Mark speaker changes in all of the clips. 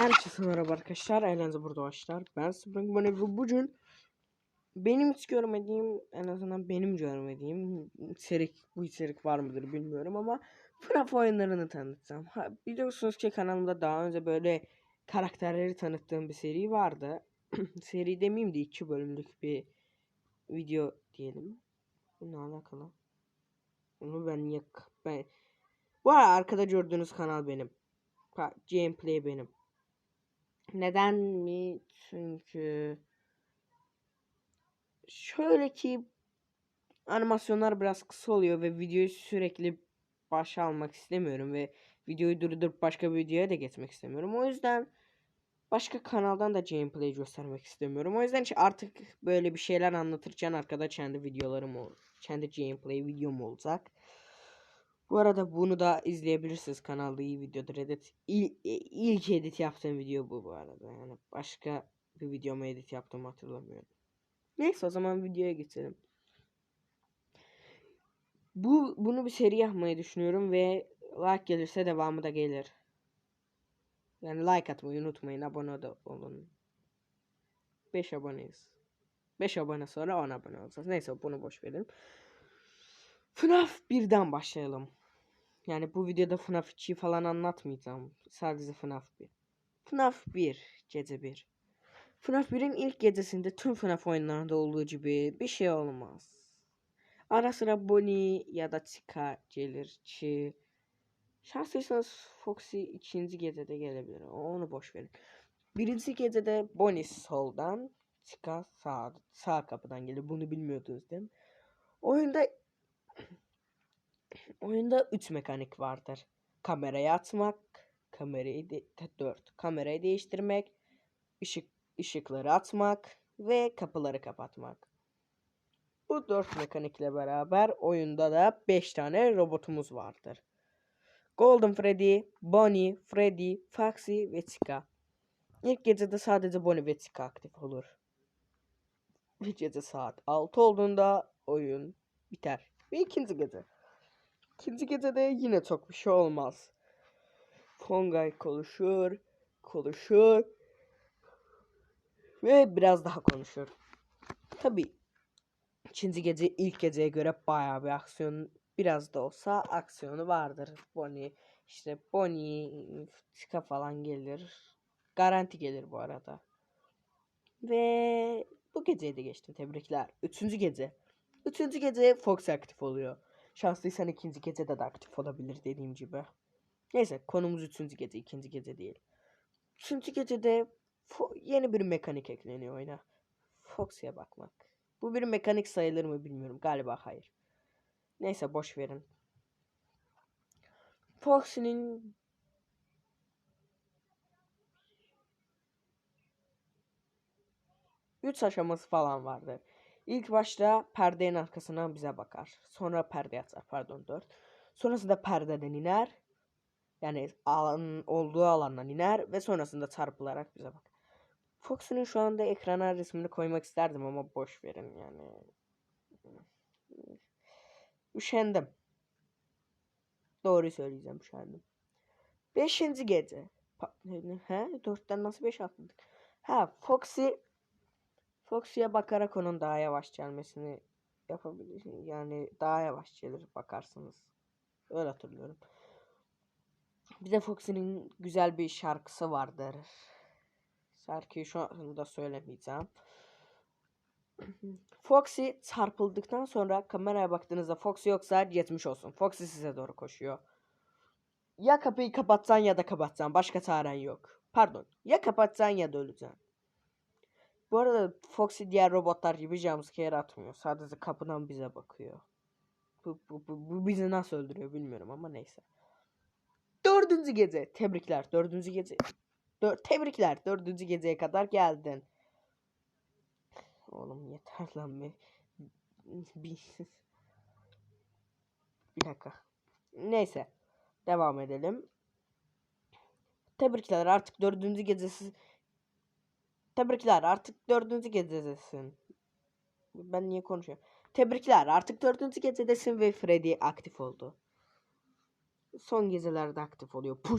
Speaker 1: Herkese merhaba arkadaşlar. Eğlence burada başlar. Ben Spring Bunny ve bugün benim hiç görmediğim en azından benim görmediğim içerik bu içerik var mıdır bilmiyorum ama FNAF oyunlarını tanıtacağım. Ha, biliyorsunuz ki kanalımda daha önce böyle karakterleri tanıttığım bir seri vardı. seri demeyeyim de iki bölümlük bir video diyelim. Ne alakalı? Onu ben yak ben bu arkada gördüğünüz kanal benim. Gameplay benim. Neden mi? Çünkü şöyle ki animasyonlar biraz kısa oluyor ve videoyu sürekli başa almak istemiyorum ve videoyu durdurup başka bir videoya da geçmek istemiyorum. O yüzden başka kanaldan da gameplay göstermek istemiyorum. O yüzden artık böyle bir şeyler anlatırken arkada kendi videolarım olur. Kendi gameplay videom olacak. Bu arada bunu da izleyebilirsiniz kanalda iyi videodur. Edit il, ilk edit yaptığım video bu bu arada. Yani başka bir videomu edit yaptım hatırlamıyorum. Neyse o zaman videoya geçelim. Bu bunu bir seri yapmayı düşünüyorum ve like gelirse devamı da gelir. Yani like atmayı unutmayın. Abone de olun. 5 aboneyiz. 5 abone sonra 10 abone olacağız. Neyse bunu boş verin. FNAF 1'den başlayalım. Yani bu videoda FNAF 2'yi falan anlatmayacağım. Sadece FNAF 1. FNAF 1 gece 1. FNAF 1'in ilk gecesinde tüm FNAF oyunlarında olduğu gibi bir şey olmaz. Ara sıra Bonnie ya da Chica gelir ki şanslıysanız Foxy ikinci gecede gelebilir. Onu boş verin. Birinci gecede Bonnie soldan, Chica sağ, sağ kapıdan gelir. Bunu bilmiyordunuz değil mi? Oyunda Oyunda 3 mekanik vardır. Kamerayı atmak, kamerayı de 4. Kamerayı değiştirmek, ışık ışıkları atmak ve kapıları kapatmak. Bu 4 mekanikle beraber oyunda da 5 tane robotumuz vardır. Golden Freddy, Bonnie, Freddy, Foxy ve Chica. İlk gecede sadece Bonnie ve Chica aktif olur. Bir gece saat 6 olduğunda oyun biter. Ve ikinci gece. İkinci gecede yine çok bir şey olmaz. Fongay konuşur, konuşur ve biraz daha konuşur. Tabi ikinci gece ilk geceye göre bayağı bir aksiyon biraz da olsa aksiyonu vardır. Bonnie işte Bonnie Chica falan gelir. Garanti gelir bu arada. Ve bu geceyi de geçtim. Tebrikler. Üçüncü gece. Üçüncü gece Fox aktif oluyor. Şanslıysan ikinci gecede de aktif olabilir dediğim gibi. Neyse konumuz üçüncü gece ikinci gece değil. Üçüncü gecede yeni bir mekanik ekleniyor oyuna. Foxy'ye bakmak. Bu bir mekanik sayılır mı bilmiyorum. Galiba hayır. Neyse boş verin. Foxy'nin üç aşaması falan vardı. İlk başta perdenin arkasından bize bakar. Sonra perde atar pardon 4. Sonrasında perdeden iner. Yani alan olduğu alandan iner ve sonrasında çarpılarak bize bakar. Fox'un şu anda ekrana resmini koymak isterdim ama boş verin yani. Üşendim. Doğruyu söyleyeceğim üşendim. Beşinci gece. He? Dörtten nasıl beş atladık? Ha Foxy Foxy'ye bakarak onun daha yavaş gelmesini yapabilir. Yani daha yavaş gelir bakarsınız. Öyle hatırlıyorum. Bir de Foxy'nin güzel bir şarkısı vardır. Şarkıyı şu anda söylemeyeceğim. Foxy çarpıldıktan sonra kameraya baktığınızda Foxy yoksa geçmiş olsun. Foxy size doğru koşuyor. Ya kapıyı kapatsan ya da kapatsan. Başka çaren yok. Pardon. Ya kapatsan ya da öleceksin. Bu arada Foxy diğer robotlar gibi jumpscare atmıyor. Sadece kapıdan bize bakıyor. Bu, bu, bu, bu bizi nasıl öldürüyor bilmiyorum ama neyse. Dördüncü gece. Tebrikler. Dördüncü gece. Dör tebrikler. Dördüncü geceye kadar geldin. Oğlum yeter lan be. Bir, dakika. Neyse. Devam edelim. Tebrikler artık dördüncü gecesi Tebrikler artık dördüncü gecedesin. Ben niye konuşuyorum? Tebrikler artık dördüncü gecedesin ve Freddy aktif oldu. Son gecelerde aktif oluyor. Puh.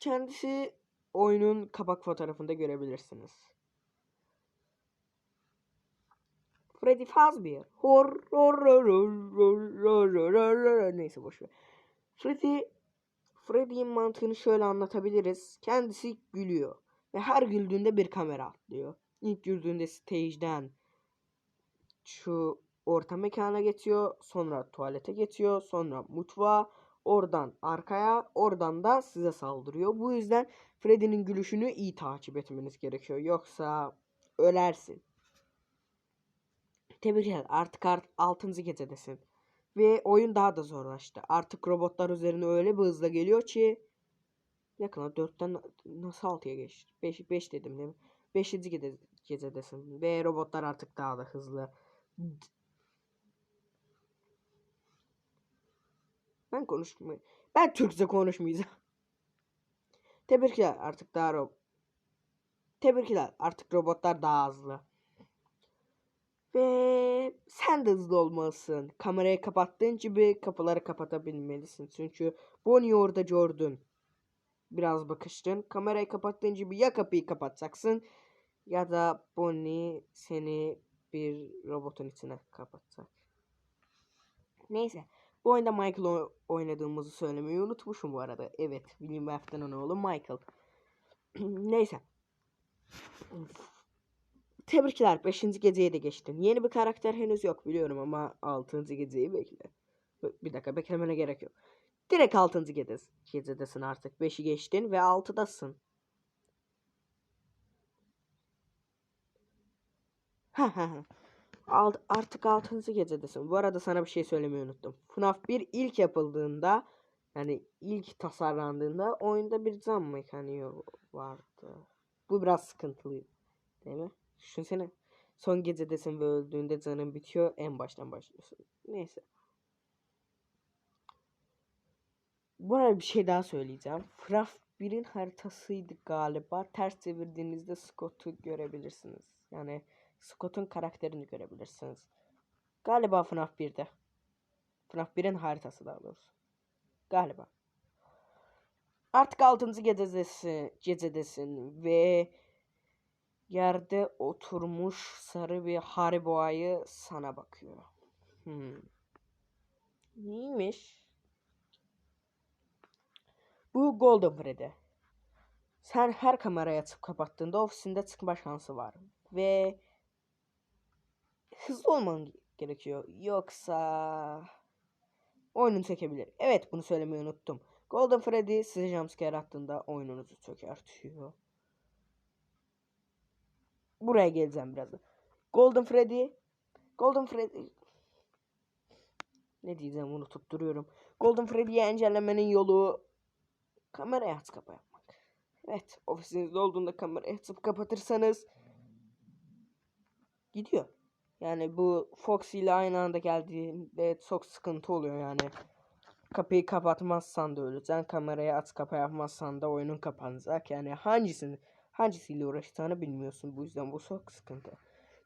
Speaker 1: Kendisi oyunun kabak fotoğrafında görebilirsiniz. Freddy Fazbear. Hor hor hor neyse boş. Freddy Freddy'in mantığını şöyle anlatabiliriz. Kendisi gülüyor ve her güldüğünde bir kamera atlıyor. İlk güldüğünde stage'den şu orta mekana geçiyor, sonra tuvalete geçiyor, sonra mutfağa, oradan arkaya, oradan da size saldırıyor. Bu yüzden Freddy'nin gülüşünü iyi takip etmeniz gerekiyor. Yoksa ölersin. Tebrikler artık art 6. gecedesin. Ve oyun daha da zorlaştı. Artık robotlar üzerine öyle bir hızla geliyor ki yakına 4'ten nasıl 6'ya geçti? 5 5 dedim değil mi? 5. Gece, gecedesin ve robotlar artık daha da hızlı. Ben konuşmayayım. Ben Türkçe konuşmayacağım. Tebrikler artık daha rob Tebrikler artık robotlar daha hızlı. Ve sen de hızlı olmalısın. Kamerayı kapattığın gibi kapıları kapatabilmelisin. Çünkü Bonnie orada gördün. Biraz bakıştın. Kamerayı kapattığın gibi ya kapıyı kapatacaksın ya da Bonnie seni bir robotun içine kapatacak. Neyse. Bu oyunda Michael oynadığımızı söylemeyi unutmuşum bu arada. Evet. William Afton'un oğlu Michael. Neyse. Tebrikler 5. geceye de geçtin. Yeni bir karakter henüz yok biliyorum ama 6. geceyi bekle. Bir dakika beklemene gerek yok. Direkt 6. gecedesin, gecedesin artık. 5'i geçtin ve 6'dasın. Ha ha ha. Alt, artık 6. gecedesin. Bu arada sana bir şey söylemeyi unuttum. FNAF 1 ilk yapıldığında yani ilk tasarlandığında oyunda bir zam mekaniği vardı. Bu biraz sıkıntılı. Değil mi? Düşünsene. Son gecedesin ve öldüğünde canın bitiyor. En baştan başlıyorsun. Neyse. Bu arada bir şey daha söyleyeceğim. FNAF 1'in haritasıydı galiba. Ters çevirdiğinizde Scott'u görebilirsiniz. Yani Scott'un karakterini görebilirsiniz. Galiba FNAF 1'de. FNAF 1'in haritası daha doğrusu. Galiba. Artık 6. gecedesin, gecedesin ve yerde oturmuş sarı bir haribo ayı sana bakıyor. Hmm. Neymiş? Bu Golden Freddy. Sen her kamerayı açıp kapattığında ofisinde çıkma şansı var. Ve hızlı olman gerekiyor. Yoksa oyunun çökebilir. Evet bunu söylemeyi unuttum. Golden Freddy size jumpscare attığında oyununuzu çökertiyor. Buraya geleceğim birazdan. Golden Freddy Golden Freddy ne diyeceğim unutup duruyorum. Golden Freddy'yi engellemenin yolu kamerayı aç kapa yapmak. Evet ofisinizde olduğunda kamerayı açıp kapatırsanız gidiyor. Yani bu Foxy ile aynı anda geldiğinde çok sıkıntı oluyor yani. Kapıyı kapatmazsan da öleceksin. Kamerayı aç kapa yapmazsan da oyunun kapanacak. Yani hangisini hangisiyle uğraşacağını bilmiyorsun. Bu yüzden bu çok sıkıntı.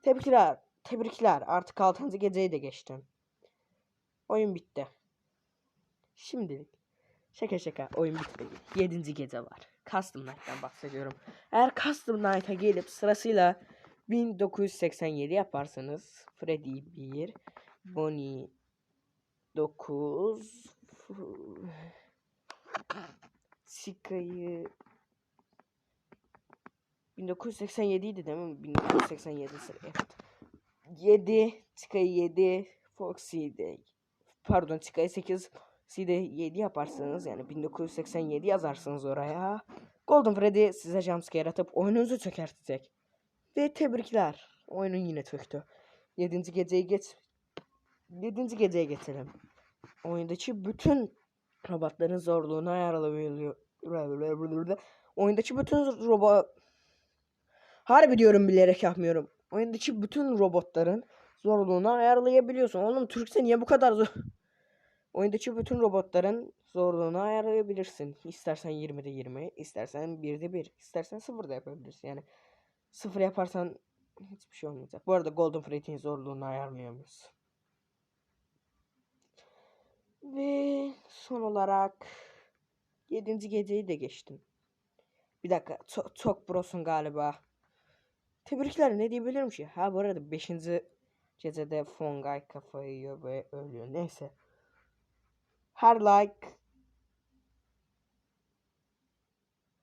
Speaker 1: Tebrikler. Tebrikler. Artık 6. geceyi de geçtin. Oyun bitti. Şimdilik. Şaka şaka oyun bitmedi. 7. gece var. Custom Night'tan bahsediyorum. Eğer Custom Night'a gelip sırasıyla 1987 yaparsanız Freddy 1, Bonnie 9, Chica'yı 1987 idi değil mi? 1987 sıra. Evet. 7, Chica'yı 7, Foxy'yi de pardon Chica'yı 8, C'de 7 yaparsanız yani 1987 yazarsınız oraya. Golden Freddy size jumpscare atıp oyununuzu çökertecek. Ve tebrikler. Oyunun yine çöktü. 7. geceyi geç. 7. geceye geçelim. Oyundaki bütün robotların zorluğunu ayarlayabiliyor. Oyundaki bütün robot Harbi diyorum bilerek yapmıyorum. Oyundaki bütün robotların zorluğunu ayarlayabiliyorsun. Oğlum Türkçe niye bu kadar zor? Oyundaki bütün robotların zorluğunu ayarlayabilirsin. İstersen 20'de 20, istersen 1'de 1, istersen 0'da yapabilirsin. Yani 0 yaparsan hiçbir şey olmayacak. Bu arada Golden Freddy'nin zorluğunu ayarlayamıyorsun. Ve son olarak 7. geceyi de geçtim. Bir dakika. Çok, çok prosun galiba. Tebrikler ne diyebilirim ki? Ha bu arada 5. gecede Fongay kafayı yiyor ve ölüyor. Neyse. Her like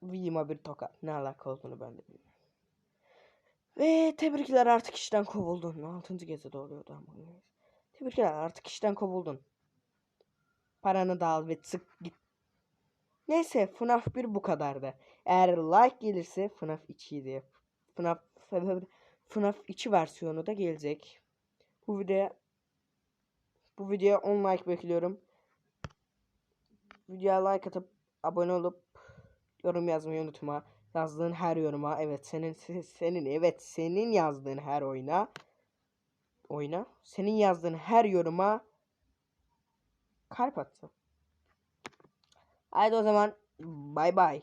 Speaker 1: Videoma bir tokat. Ne alaka olduğunu ben de bilmiyorum. Ve tebrikler artık işten kovuldun. 6. gecede oluyordu ama. Tebrikler artık işten kovuldun. Paranı da al ve çık git. Neyse FNAF 1 bu kadardı. Eğer like gelirse FNAF 2'yi de yap. FNAF, FNAF 2 versiyonu da gelecek. Bu video bu videoya 10 like bekliyorum. Videoya like atıp abone olup yorum yazmayı unutma. Yazdığın her yoruma evet senin se- senin evet senin yazdığın her oyuna oyna senin yazdığın her yoruma kalp attı. Haydi o zaman bay bay.